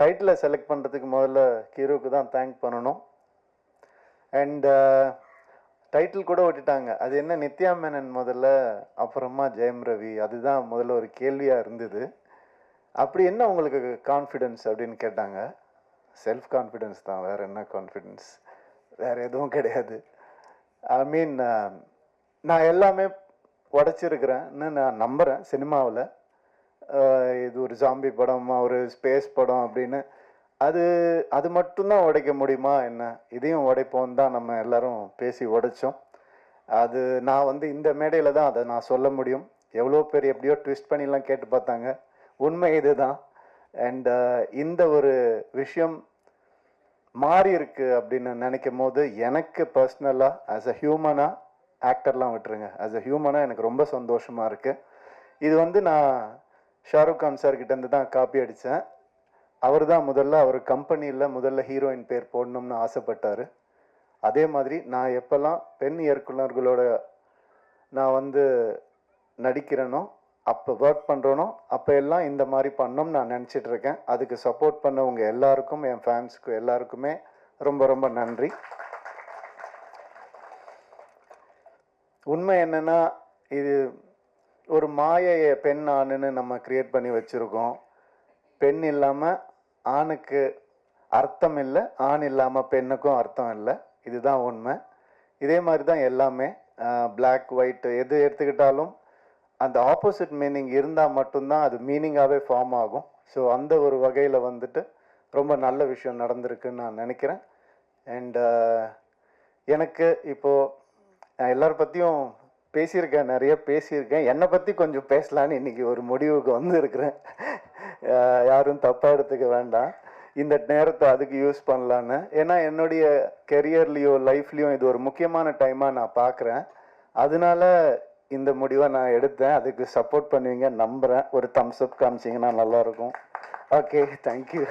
டைட்டிலை select பண்ணுறதுக்கு முதல்ல ஹீரோக்கு தான் தேங்க் பண்ணணும். அண்ட் டைட்டில் uh, கூட விட்டுட்டாங்க அது என்ன நித்யா மேனன் முதல்ல அப்புறமா ஜெயம் ரவி அதுதான் முதல்ல ஒரு கேள்வியாக இருந்தது. அப்படி என்ன உங்களுக்கு கான்ஃபிடென்ஸ் அப்படின்னு கேட்டாங்க. செல்ஃப் கான்ஃபிடென்ஸ் தான் வேறு என்ன கான்ஃபிடென்ஸ் வேறு எதுவும் கிடையாது. ஐ மீன் uh, நான் எல்லாமே உடச்சிருக்கிறேன்னு நான் நம்புகிறேன் சினிமாவில். இது ஒரு ஜாம்பி படம் ஒரு ஸ்பேஸ் படம் அப்படின்னு அது அது மட்டும்தான் உடைக்க முடியுமா என்ன? இதையும் உடைப்போம் தான் நம்ம எல்லாரும் பேசி உடைச்சோம். அது நான் வந்து இந்த மேடையில் தான் அதை நான் சொல்ல முடியும். எவ்வளோ பேர் எப்படியோ ட்விஸ்ட் பண்ணிலாம் கேட்டு பார்த்தாங்க. உண்மை இதுதான். அண்ட் இந்த ஒரு விஷயம் மாறி இருக்கு அப்படின்னு நினைக்கும் போது எனக்கு பர்சனலாக ஆஸ் அ ஹியூமனாக ஆக்டர்லாம் விட்டுருங்க. ஆஸ் அ ஹியூமனாக எனக்கு ரொம்ப சந்தோஷமாக இருக்குது இது வந்து நான் ஷாருக் கான் சார் கிட்டேருந்து தான் காப்பி அடித்தேன் அவர் தான் முதல்ல அவர் கம்பெனியில் முதல்ல ஹீரோயின் பேர் போடணும்னு ஆசைப்பட்டார். அதே மாதிரி நான் எப்போல்லாம் பெண் இயக்குனர்களோட நான் வந்து நடிக்கிறேனோ அப்போ ஒர்க் பண்ணுறனோ அப்போ எல்லாம் இந்த மாதிரி பண்ணோம்னு நான் நினச்சிட்டு இருக்கேன். அதுக்கு சப்போர்ட் பண்ணவங்க எல்லாருக்கும் என் ஃபேன்ஸுக்கு எல்லாருக்குமே ரொம்ப ரொம்ப நன்றி. உண்மை என்னென்னா இது ஒரு மாயையை பெண் ஆணுன்னு நம்ம கிரியேட் பண்ணி வச்சுருக்கோம். பெண் இல்லாமல் ஆணுக்கு அர்த்தம் இல்லை ஆண் இல்லாமல் பெண்ணுக்கும் அர்த்தம் இல்லை. இதுதான் உண்மை. இதே மாதிரி தான் எல்லாமே பிளாக் ஒயிட் எது எடுத்துக்கிட்டாலும் அந்த ஆப்போசிட் மீனிங் இருந்தால் மட்டும்தான் அது மீனிங்காகவே ஃபார்ம் ஆகும். ஸோ அந்த ஒரு வகையில் வந்துட்டு ரொம்ப நல்ல விஷயம் நடந்திருக்குன்னு நான் நினைக்கிறேன். அண்ட் எனக்கு இப்போது நான் எல்லார் பற்றியும் பேசியிருக்கேன் நிறைய பேசியிருக்கேன். என்னை பற்றி கொஞ்சம் பேசலான்னு இன்றைக்கி ஒரு முடிவுக்கு வந்து இருக்கிறேன் யாரும் தப்பாக எடுத்துக்க வேண்டாம். இந்த நேரத்தை அதுக்கு யூஸ் பண்ணலான்னு. ஏன்னா என்னுடைய கெரியர்லேயோ லைஃப்லேயும் இது ஒரு முக்கியமான டைமாக நான் பார்க்குறேன் அதனால இந்த முடிவை நான் எடுத்தேன். அதுக்கு சப்போர்ட் பண்ணுவீங்க நம்புகிறேன் ஒரு தம்ஸ் அப் காமிச்சிங்கன்னா நல்லாயிருக்கும். Okay thank you